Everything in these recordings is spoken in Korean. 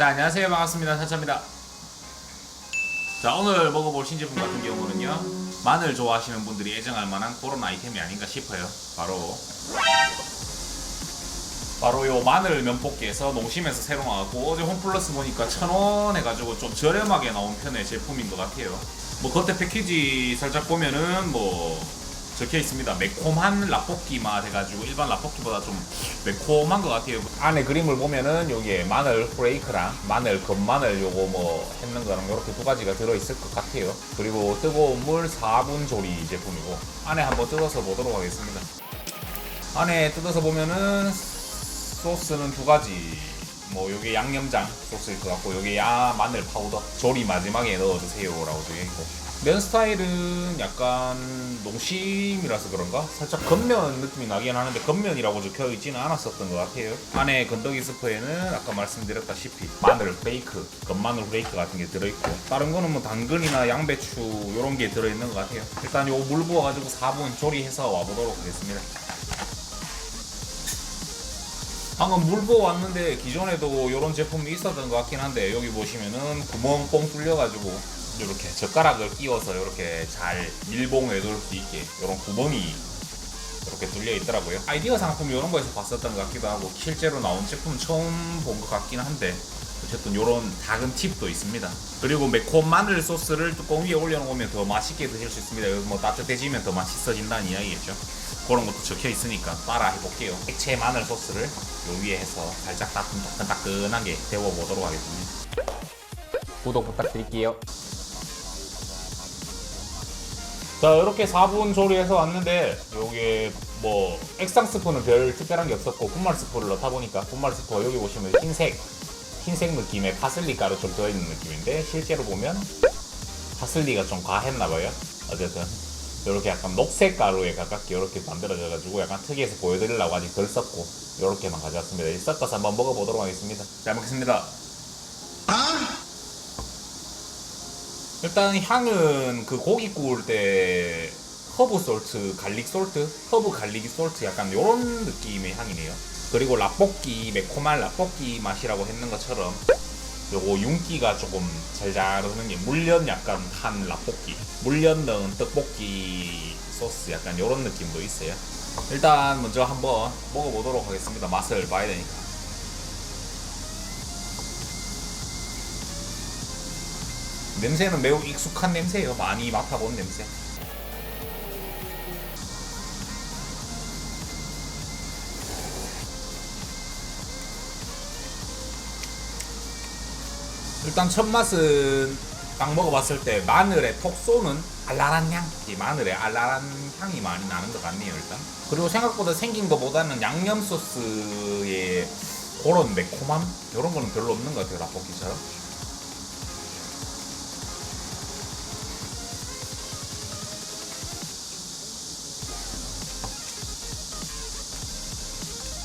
자 안녕하세요. 반갑습니다. 차차입니다. 자 오늘 먹어볼 신제품 같은 경우는요. 마늘 좋아하시는 분들이 애정할 만한 그런 아이템이 아닌가 싶어요. 바로 바로 요 마늘 면볶이에서 농심에서 새로 나왔고 어제 홈플러스 보니까 천원 해가지고 좀 저렴하게 나온 편의 제품인 것 같아요. 뭐 겉에 패키지 살짝 보면은 뭐 적혀 있습니다. 매콤한 라볶이 맛 해가지고 일반 라볶이보다 좀 매콤한 것 같아요. 안에 그림을 보면은 여기에 마늘 프레이크랑 마늘 건마늘 요거 뭐 했는 거랑 이렇게 두 가지가 들어 있을 것 같아요. 그리고 뜨거운 물 4분 조리 제품이고 안에 한번 뜯어서 보도록 하겠습니다. 안에 뜯어서 보면은 소스는 두 가지. 뭐 요게 양념장 소스일 것 같고 요게 야 마늘 파우더 조리 마지막에 넣어주세요라고 되어 있고 면 스타일은 약간 농심이라서 그런가? 살짝 겉면 느낌이 나긴 하는데 겉면이라고 적혀 있지는 않았었던 것 같아요. 안에 건더기 스프에는 아까 말씀드렸다시피 마늘 베이크 건마늘 베이크 같은 게 들어있고 다른 거는 뭐 당근이나 양배추 요런 게 들어있는 것 같아요. 일단 요 물 부어가지고 4분 조리해서 와보도록 하겠습니다. 방금 물 부어 왔는데 기존에도 이런 제품이 있었던 것 같긴 한데 여기 보시면은 구멍 뻥 뚫려가지고 이렇게 젓가락을 끼워서 이렇게 잘 밀봉 해 둘 수 있게 이런 구멍이 이렇게 뚫려 있더라고요. 아이디어 상품 이런 거에서 봤었던 것 같기도 하고 실제로 나온 제품 처음 본 것 같긴 한데 어쨌든 이런 작은 팁도 있습니다. 그리고 매콤 마늘 소스를 뚜껑 위에 올려놓으면 더 맛있게 드실 수 있습니다. 여기 뭐 따뜻해지면 더 맛있어진다는 이야기겠죠. 그런 것도 적혀 있으니까 따라 해볼게요. 액체 마늘 소스를 요 위에 해서 살짝 따끈따끈따끈하게 데워보도록 하겠습니다. 구독 부탁드릴게요. 자 이렇게 4분 조리해서 왔는데 요게 뭐 액상 스프는 별 특별한 게 없었고 분말 스프를 넣다 보니까 분말 스프가 여기 보시면 흰색 흰색 느낌의 파슬리 가루 좀 들어있는 느낌인데 실제로 보면 파슬리가 좀 과했나 봐요. 어쨌든 이렇게 약간 녹색 가루에 가깝게 이렇게 만들어져 가지고 약간 특이해서 보여드리려고 아직 덜 썼고 이렇게만 가져왔습니다. 섞어서 한번 먹어보도록 하겠습니다. 잘 먹겠습니다 일단 향은 그 고기 구울 때 허브 솔트, 갈릭 솔트, 허브 갈릭 솔트 약간 요런 느낌의 향이네요. 그리고 라볶이, 매콤한 라볶이 맛이라고 했는 것처럼 요거 윤기가 조금 잘잘 흐르는 게 물엿 약간 한 라볶이, 물엿 넣은 떡볶이 소스 약간 요런 느낌도 있어요. 일단 먼저 한번 먹어보도록 하겠습니다. 맛을 봐야 되니까. 냄새는 매우 익숙한 냄새예요. 많이 맡아본 냄새. 일단 첫 맛은 딱 먹어봤을 때 마늘의 톡 쏘는 알랄한 향, 이 마늘의 알랄한 향이 많이 나는 것 같네요 일단. 그리고 생각보다 생긴 것보다는 양념 소스의 그런 매콤함 이런 거는 별로 없는 것 같아요 라볶이처럼.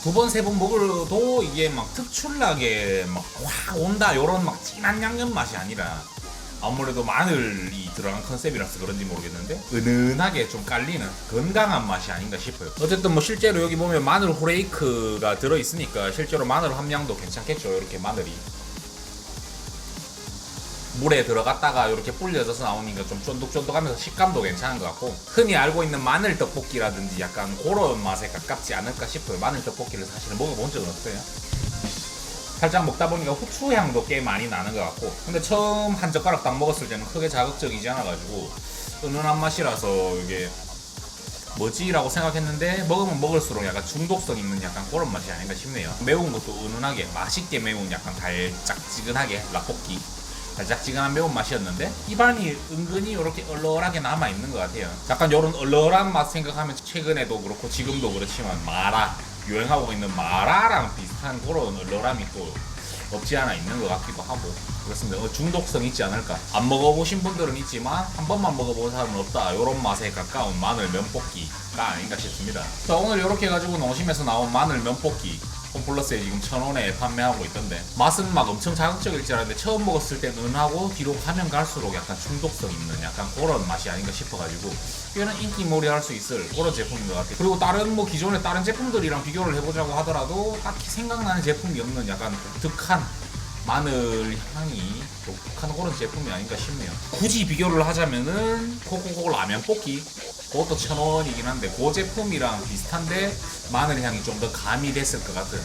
두 번 세 번 먹어도 이게 막 특출나게 막 확 온다 요런 막 진한 양념 맛이 아니라 아무래도 마늘이 들어간 컨셉이라서 그런지 모르겠는데 은은하게 좀 깔리는 건강한 맛이 아닌가 싶어요. 어쨌든 뭐 실제로 여기 보면 마늘 후레이크가 들어 있으니까 실제로 마늘 함량도 괜찮겠죠. 이렇게 마늘이 물에 들어갔다가 이렇게 불려져서 나오니까 좀 쫀득쫀득하면서 식감도 괜찮은 것 같고 흔히 알고 있는 마늘 떡볶이라든지 약간 그런 맛에 가깝지 않을까 싶어요. 마늘 떡볶이를 사실은 먹어본 적은 없어요. 살짝 먹다 보니까 후추 향도 꽤 많이 나는 것 같고 근데 처음 한 젓가락 딱 먹었을 때는 크게 자극적이지 않아가지고 은은한 맛이라서 이게 뭐지라고 생각했는데 먹으면 먹을수록 약간 중독성 있는 약간 그런 맛이 아닌가 싶네요. 매운 것도 은은하게 맛있게 매운 약간 달짝지근하게 라볶이 달짝지근한 매운 맛이었는데 입안이 은근히 이렇게 얼얼하게 남아 있는 것 같아요. 약간 이런 얼얼한 맛 생각하면 최근에도 그렇고 지금도 그렇지만 마라 유행하고 있는 마라랑 비슷한 그런 얼얼함이 또 없지 않아 있는 것 같기도 하고 그렇습니다. 어, 중독성 있지 않을까. 안 먹어보신 분들은 있지만 한 번만 먹어본 사람은 없다. 이런 맛에 가까운 마늘 면볶이가 아닌가 싶습니다. 자 오늘 이렇게 해가지고 농심에서 나온 마늘 면볶이 홈플러스에 지금 천 원에 판매하고 있던데 맛은 막 엄청 자극적일지 알았는데 처음 먹었을 때 은하고 뒤로 가면 갈수록 약간 중독성 있는 약간 그런 맛이 아닌가 싶어가지고 꽤는 인기몰이 할 수 있을 그런 제품인 것 같아요. 그리고 다른 뭐 기존의 다른 제품들이랑 비교를 해보자고 하더라도 딱히 생각나는 제품이 없는 약간 독특한 마늘 향이 독한 그런 제품이 아닌가 싶네요. 굳이 비교를 하자면은 코코코 라면 볶기 그것도 천 원이긴 한데 그 제품이랑 비슷한데 마늘 향이 좀 더 가미됐을 것 같은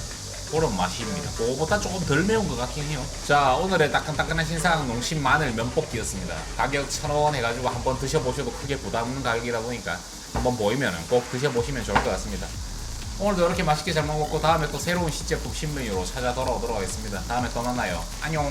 그런 맛입니다. 그거보다 조금 덜 매운 것 같긴 해요. 자 오늘의 따끈따끈한 신상 농심 마늘 면볶이였습니다. 가격 천 원 해가지고 한번 드셔보셔도 크게 부담 가격이다 보니까 한번 보이면 꼭 드셔보시면 좋을 것 같습니다. 오늘도 이렇게 맛있게 잘 먹었고 다음에 또 새로운 시제품 신메뉴로 찾아 돌아오도록 하겠습니다. 다음에 또 만나요. 안녕.